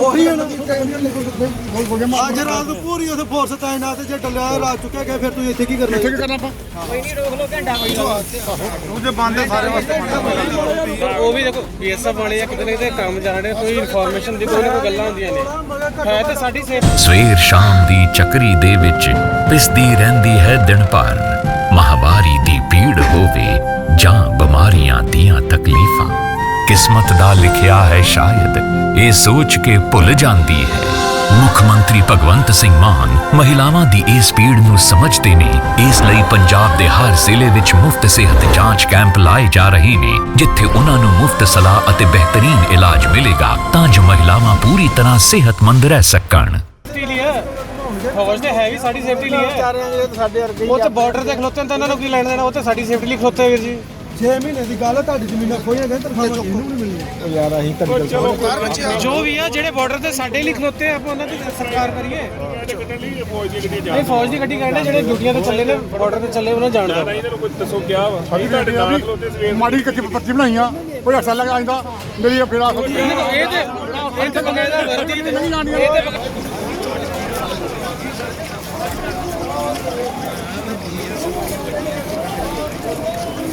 ਉਹੀ ਹੈ ਨਾ ਅੱਜ ਰਾਤ ਨੂੰ ਪੂਰੀ ਉਥੇ ਫੋਰਸ ਤਾਇਨਾਤ ਜੇ ਡੱਲਿਆ ਰਾਤ ਚੁੱਕਿਆ ਗਿਆ ਫਿਰ ਤੁਸੀਂ ਇੱਥੇ ਕੀ ਕਰਨਾ ਇੱਥੇ ਕੀ ਕਰਨਾ ਦੂਜੇ ਬੰਦ ਹੈ ਸਾਰੇ ਵਾਸਤੇ ਉਹ ਵੀ ਦੇਖੋ ਬੀਐਸਐਫ ਵਾਲੇ ਆ ਕਿਤੇ ਨਾ ਕਿਤੇ ਕੰਮ ਜਾ ਰਹੇ ਕੋਈ ਇਨਫੋਰਮੇਸ਼ਨ ਦੀ ਕੋਈ ਨਾ ਕੋਈ ਗੱਲਾਂ ਹੁੰਦੀਆਂ ਨੇ। ਹੈ ਤੇ ਸਾਡੀ ਸੇਫ ਸਵੇਰ ਸ਼ਾਮ ਦੀ ਚੱਕਰੀ ਦੇ ਵਿੱਚ ਪਿਸਦੀ ਰਹਿੰਦੀ ਹੈ ਦਿਨ ਭਰ। ਮਹਾਵਾਰੀ ਦੀ ਪੀੜ ਹੋਵੇ ਕਿਸਮਤ ਦਾ ਲਿਖਿਆ ਹੈ ਸ਼ਾਇਦ। ਇਹ ਸੋਚ ਕੇ ਭੁੱਲ ਜਾਂਦੀ ਹੈ। ਮੁੱਖ ਮੰਤਰੀ ਭਗਵੰਤ ਸਿੰਘ ਮਾਨ ਮਹਿਲਾਵਾਂ ਦੀ ਇਸ ਪੀੜ ਨੂੰ ਸਮਝਦੇ ਨੇ। ਇਸ ਲਈ ਪੰਜਾਬ ਦੇ ਹਰ ਜ਼ਿਲ੍ਹੇ ਵਿੱਚ ਮੁਫਤ ਸਿਹਤ ਜਾਂਚ ਕੈਂਪ ਲਾਏ ਜਾ ਰਹੇ ਨੇ ਜਿੱਥੇ ਉਹਨਾਂ ਨੂੰ ਮੁਫਤ ਸਲਾਹ ਅਤੇ ਬਿਹਤਰੀਨ ਇਲਾਜ ਮਿਲੇਗਾ ਤਾਂ ਜੋ ਮਹਿਲਾਵਾਂ ਪੂਰੀ ਤਰ੍ਹਾਂ ਸਿਹਤਮੰਦ ਰਹਿ ਸਕਣ। ਫੌਜ ਤੇ ਹੈ ਵੀ ਸਾਡੀ ਸੇਫਟੀ ਲਈ ਹੈ। ਸਾਡੇ ਵਰਗੇ ਉਹ ਤੇ ਬਾਰਡਰ ਤੇ ਖਲੋਤੇ ਨੇ ਤਾਂ ਉਹਨਾਂ ਨੂੰ ਕੀ ਲੈਣ ਦੇਣਾ? ਉਹ ਤੇ ਸਾਡੀ ਸੇਫਟੀ ਲਈ ਖਲੋਤੇ ਵੀਰ ਜੀ। 6 ਮਹੀਨੇ ਦੀ ਗੱਲ ਹੈ ਤੁਹਾਡੀ ਜ਼ਮੀਨਾਂ ਖੋਈਆਂ ਗਈਆਂ ਤਨਖਾਹਾਂ ਇਹਨੂੰ ਵੀ ਨਹੀਂ ਮਿਲੀਆਂ ਯਾਰ ਅਸੀਂ ਤਾਂ ਜੋ ਵੀ ਆ ਜਿਹੜੇ ਬਾਰਡਰ ਤੇ ਸਾਡੇ ਲਈ ਖਲੋਤੇ ਆ ਆਪਾਂ ਉਹਨਾਂ ਦੀ ਸਰਕਾਰ ਕਰੀਏ। ਨਹੀਂ ਫੌਜ ਦੀ ਗੱਡੀ ਕਹਿੰਦੇ ਜਿਹੜੇ ਡਿਊਟੀਆਂ ਤੇ ਚੱਲੇ ਨੇ ਬਾਰਡਰ ਤੇ ਚੱਲੇ ਉਹਨਾਂ ਜਾਣਦਾ। ਮਾੜੀ ਕੱਚੀ ਪੱਤੀ ਬਣਾਈਆਂ ਕੋਈ ਅਸਲ ਲਗਾ ਆਂਦਾ ਮੇਰੀ ਫੇਰਾ ਇਹ ਤੇ ਇਹ ਤੇ ਬਗੈਰ ਵਰਦੀ ਤੇ ਇਹ ਤੇ ਬਗੈਰ-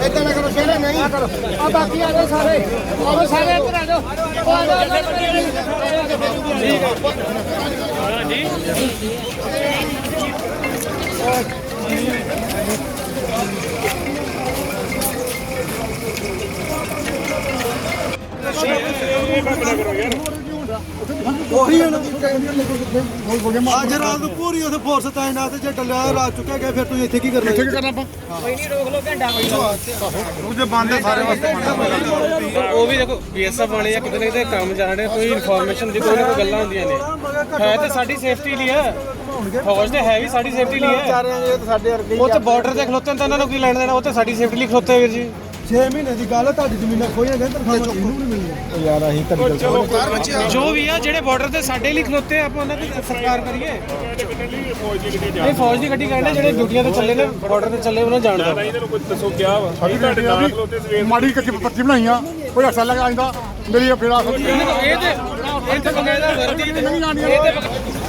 ਇਦਾਂ ਨਾ ਕਰੋ ਸ਼ਹਿਰੇ ਨਹੀਂ ਕਰੋ ਆ ਬਾਕੀ ਆ ਜਾਓ ਸਾਰੇ ਆਓ ਸਾਰੇ ਇੱਧਰ ਆ ਜਾਓ ਆ ਜਾਓ ਉਹੀ ਹੈ ਨਾ। ਅੱਜ ਰਾਤ ਨੂੰ ਪੂਰੀ ਉਥੇ ਫੋਰਸ ਤਾਇਨਾਤ ਜੇ ਡੱਲਿਆ ਰਾਤ ਚੁੱਕਿਆ ਗਿਆ ਫਿਰ ਤੁਸੀਂ ਇੱਥੇ ਕੀ ਕਰਨਾ ਇੱਥੇ ਕੀ ਕਰਨਾ ਆਪਾਂ? ਦੂਜੇ ਬੰਦ ਹੈ ਸਾਰੇ ਵਾਸਤੇ ਉਹ ਵੀ ਦੇਖੋ ਬੀਐਸਐਫ ਵਾਲੇ ਆ ਕਿਤੇ ਨਾ ਕਿਤੇ ਕੰਮ ਜਾ ਰਹੇ ਕੋਈ ਇਨਫੋਰਮੇਸ਼ਨ ਦੀ ਕੋਈ ਨਾ ਕੋਈ ਗੱਲਾਂ ਹੁੰਦੀਆਂ ਨੇ। ਹੈ ਤੇ ਸਾਡੀ ਸੇਫਟੀ ਲਈ ਹੈ ਫੌਜ ਤੇ ਹੈ ਵੀ ਸਾਡੀ ਸੇਫਟੀ ਲਈ ਹੈ ਵਿਚਾਰਿਆਂ ਦੇ ਸਾਡੇ ਵਰਗੇ ਉਹ ਤੇ ਬਾਰਡਰ ਤੇ ਖਲੋਤੇ ਨੇ ਤਾਂ ਉਹਨਾਂ ਨੂੰ ਕੀ ਲੈਣ ਦੇਣਾ? ਉਹ ਤੇ ਸਾਡੀ ਸੇਫਟੀ ਲਈ ਖਲੋਤੇ ਵੀਰ ਜੀ। 6 ਮਹੀਨੇ ਦੀ ਗੱਲ ਹੈ ਤੁਹਾਡੀ ਜ਼ਮੀਨਾਂ ਖੋਈਆਂ ਗਈਆਂ ਤਨਖਾਹਾਂ ਇਹਨੂੰ ਵੀ ਨਹੀਂ ਮਿਲੀਆਂ। ਯਾਰ ਅਸੀਂ ਤਾਂ ਜੋ ਵੀ ਆ ਜਿਹੜੇ ਬਾਰਡਰ ਤੇ ਸਾਡੇ ਲਈ ਖਲੋਤੇ ਆ ਆਪਾਂ ਉਹਨਾਂ ਦੀ ਸਰਕਾਰ ਕਰੀਏ। ਨਹੀਂ ਫੌਜ ਦੀ ਗੱਡੀ ਕਹਿੰਦੇ ਜਿਹੜੇ ਡਿਊਟੀਆਂ ਤੇ ਚੱਲੇ ਨੇ ਬਾਰਡਰ ਤੇ ਚੱਲੇ ਉਹਨਾਂ ਜਾਣਦਾ। ਮਾੜੀ ਕੱਚੀ ਪੱਤੀ ਬਣਾਈਆਂ ਕੋਈ ਅਸਲ ਲਗਾ ਆਂਦਾ ਮੇਰੀ ਫੇਰਾ ਇਹ ਤੇ ਇਹ ਤੇ ਬਗੈਰ ਵਰਦੀ ਤੇ ਇਹ ਤੇ ਬਗੈਰ-